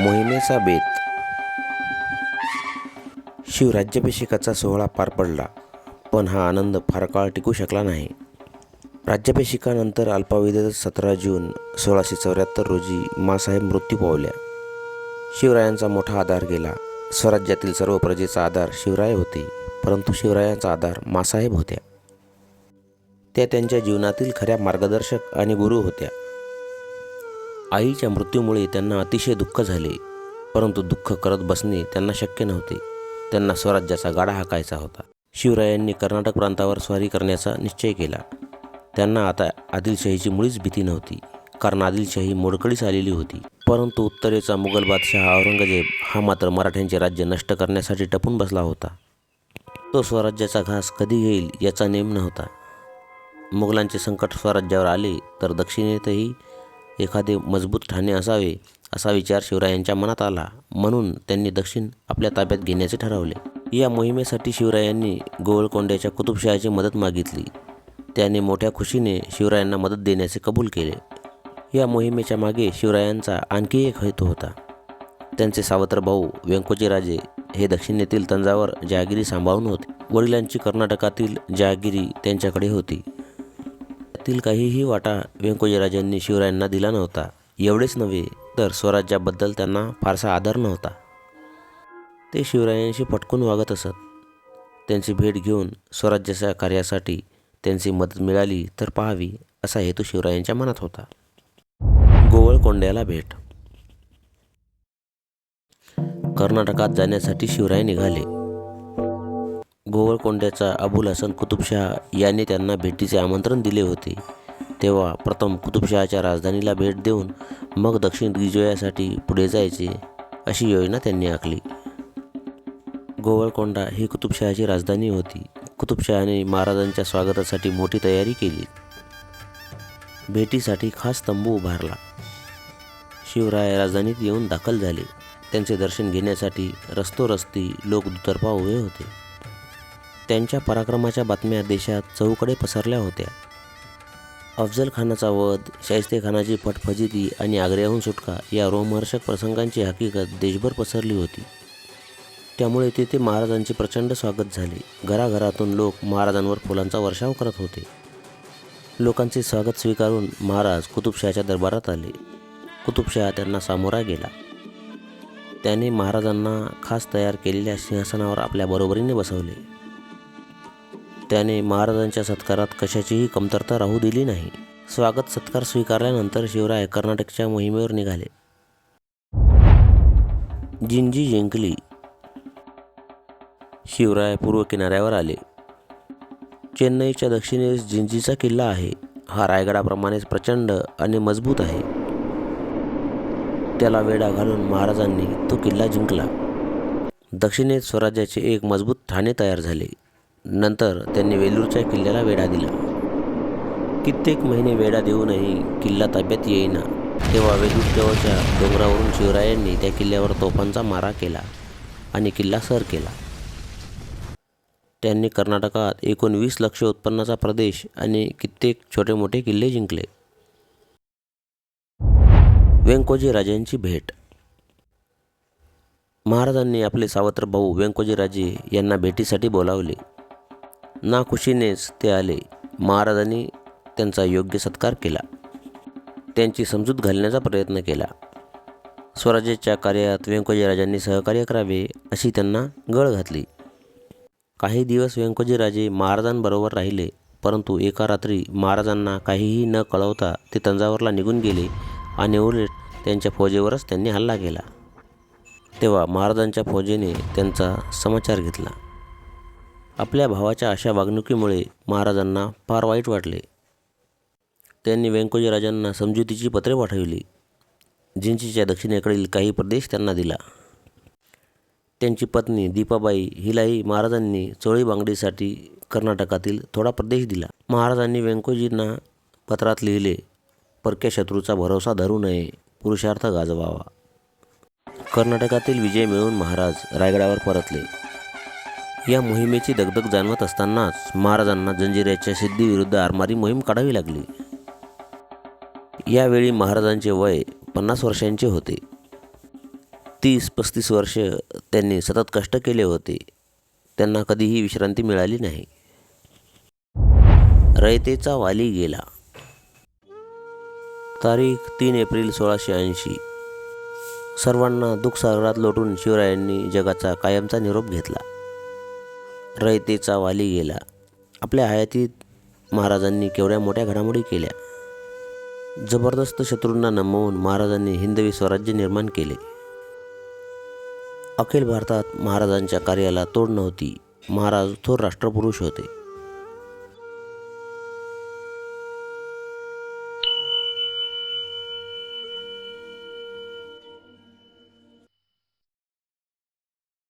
मोहिमेचा बेत. शिवराज्याभिषेकाचा सोहळा पार पडला पण हा आनंद फार काळ टिकू शकला नाही. राज्याभिषेकानंतर अल्पावधीतच सतरा जून सोळाशे चौऱ्याहत्तर रोजी मासाहेब मृत्यू पावल्या. शिवरायांचा मोठा आधार गेला. स्वराज्यातील सर्व प्रजेचा आधार शिवराय होते परंतु शिवरायांचा आधार मासाहेब होत्या. त्या त्यांच्या जीवनातील खऱ्या मार्गदर्शक आणि गुरु होत्या. आईच्या मृत्यूमुळे त्यांना अतिशय दुःख झाले. परंतु दुःख करत बसणे त्यांना शक्य नव्हते. त्यांना स्वराज्याचा गाडा हाकायचा होता. शिवरायांनी कर्नाटक प्रांतावर स्वारी करण्याचा निश्चय केला. त्यांना आता आदिलशाहीची मुळीच भीती नव्हती. कारण आदिलशाही मोडकळीस आलेली होती. परंतु उत्तरेचा मुघल बादशाह औरंगजेब हा मात्र मराठ्यांचे राज्य नष्ट करण्यासाठी टपून बसला होता. तो स्वराज्याचा घास कधी घेईल याचा नेम नव्हता. मुघलांचे संकट स्वराज्यावर आले तर दक्षिणेतही एखादे मजबूत ठाणे असावे असा विचार शिवरायांच्या मनात आला. म्हणून त्यांनी दक्षिण आपल्या ताब्यात घेण्याचे ठरवले. या मोहिमेसाठी शिवरायांनी गोवळकोंड्याच्या कुतुबशहाची मदत मागितली. त्याने मोठ्या खुशीने शिवरायांना मदत देण्याचे कबूल केले. या मोहिमेच्या मागे शिवरायांचा आणखी एक हेतू होता. त्यांचे सावत्र भाऊ व्यंकोजीराजे हे दक्षिणेतील तंजावर जहागिरी सांभाळून होते. वडिलांची कर्नाटकातील जहागिरी त्यांच्याकडे होती. त्यातील काहीही वाटा व्यंकोजीराजांनी शिवरायांना दिला नव्हता. एवढेच नव्हे तर स्वराज्याबद्दल त्यांना फारसा आदर नव्हता. ते शिवरायांशी पटकून वागत असत. त्यांची भेट घेऊन स्वराज्याच्या कार्यासाठी त्यांची मदत मिळाली तर पाहावी असा हेतू शिवरायांच्या मनात होता. गोवळकोंड्याला भेट. कर्नाटकात जाण्यासाठी शिवराय निघाले. गोवळकोंड्याचा अबुल हसन कुतुबशहा यांनी त्यांना भेटीचे आमंत्रण दिले होते. तेव्हा प्रथम कुतुबशहाच्या राजधानीला भेट देऊन मग दक्षिण दिग्विजयासाठी पुढे जायचे अशी योजना त्यांनी आखली. गोवळकोंडा ही कुतुबशहाची राजधानी होती. कुतुबशहाने महाराजांच्या स्वागतासाठी मोठी तयारी केली. भेटीसाठी खास तंबू उभारला. शिवराय राजधानीत येऊन दाखल झाले. त्यांचे दर्शन घेण्यासाठी रस्तोरस्ती लोक दुतर्फा उभे होते. त्यांच्या पराक्रमाच्या बातम्या देशात चौकडे पसरल्या होत्या. अफजल खानाचा वध शाहिस्ते खानाची फटफजिती आणि आग्र्याहून सुटका या रोमहर्षक प्रसंगांची हकीकत देशभर पसरली होती. त्यामुळे तेथे महाराजांचे प्रचंड स्वागत झाले. घराघरातून लोक महाराजांवर फुलांचा वर्षाव करत होते. लोकांचे स्वागत स्वीकारून महाराज कुतुबशहाच्या दरबारात आले. कुतुबशहा त्यांना सामोरा गेला. त्याने महाराजांना खास तयार केलेल्या सिंहासनावर आपल्या बरोबरीने बसवले. त्याने महाराजांच्या सत्कारात कशाचीही कमतरता राहू दिली नाही. स्वागत सत्कार स्वीकारल्यानंतर शिवराय कर्नाटकच्या मोहिमेवर निघाले. जिंजी जिंकली. शिवराय पूर्व किनाऱ्यावर आले. चेन्नईच्या दक्षिणेस जिंजीचा किल्ला आहे. हा रायगडाप्रमाणेच प्रचंड आणि मजबूत आहे. त्याला वेढा घालून महाराजांनी तो किल्ला जिंकला. दक्षिणेत स्वराज्याचे एक मजबूत ठाणे तयार झाले. नंतर त्यांनी वेलूरच्या किल्ल्याला वेढा दिला. कित्येक महिने वेढा देऊनही किल्ला ताब्यात येईना तेव्हा वेलूर जवळच्या डोंगरावरून शिवरायांनी त्या किल्ल्यावर तोफांचा मारा केला आणि किल्ला सर केला. त्यांनी कर्नाटकात एकूण वीस लक्ष उत्पन्नाचा प्रदेश आणि कित्येक छोटे मोठे किल्ले जिंकले. व्यंकोजी राजांची भेट. महाराजांनी आपले सावत्र भाऊ व्यंकोजीराजे यांना भेटीसाठी बोलावले. नाखुशीनेच ते आले. महाराजांनी त्यांचा योग्य सत्कार केला. त्यांची समजूत घालण्याचा प्रयत्न केला. स्वराज्याच्या कार्यात व्यंकोजीराजांनी सहकार्य करावे अशी त्यांना गळ घातली. काही दिवस व्यंकोजीराजे महाराजांबरोबर राहिले परंतु एका रात्री महाराजांना काहीही न कळवता ते तंजावरला निघून गेले आणि उलट त्यांच्या फौजेवरच त्यांनी हल्ला केला. तेव्हा महाराजांच्या फौजेने त्यांचा समाचार घेतला. आपल्या भावाच्या अशा वागणुकीमुळे महाराजांना फार वाईट वाटले. त्यांनी व्यंकोजीराजांना समजुतीची पत्रे पाठविली. जिंचीच्या दक्षिणेकडील काही प्रदेश त्यांना दिला. त्यांची पत्नी दीपाबाई हिलाही महाराजांनी चोळी बांगडीसाठी कर्नाटकातील थोडा प्रदेश दिला. महाराजांनी व्यंकोजींना पत्रात लिहिले परक्या शत्रूचा भरोसा धरू नये पुरुषार्थ गाजवावा. कर्नाटकातील विजय मिळवून महाराज रायगडावर परतले. या मोहिमेची दगदग जाणवत असतानाच महाराजांना जंजिऱ्याच्या सिद्धीविरुद्ध आरमारी मोहीम काढावी लागली. यावेळी महाराजांचे वय पन्नास वर्षांचे होते. तीस पस्तीस वर्ष त्यांनी सतत कष्ट केले होते. त्यांना कधीही विश्रांती मिळाली नाही. रयतेचा वाली गेला. तारीख तीन एप्रिल सोळाशे ऐंशी. सर्वांना दुःखसागरात लोटून शिवरायांनी जगाचा कायमचा निरोप घेतला. रयतेचा वाली गेला. आपल्या हयातीत महाराजांनी केवढ्या मोठ्या घडामोडी केल्या. जबरदस्त शत्रूंना नमवून महाराजांनी हिंदवी स्वराज्य निर्माण केले. अखिल भारतात महाराजांच्या कार्याला तोड नव्हती. महाराज थोर राष्ट्रपुरुष होते.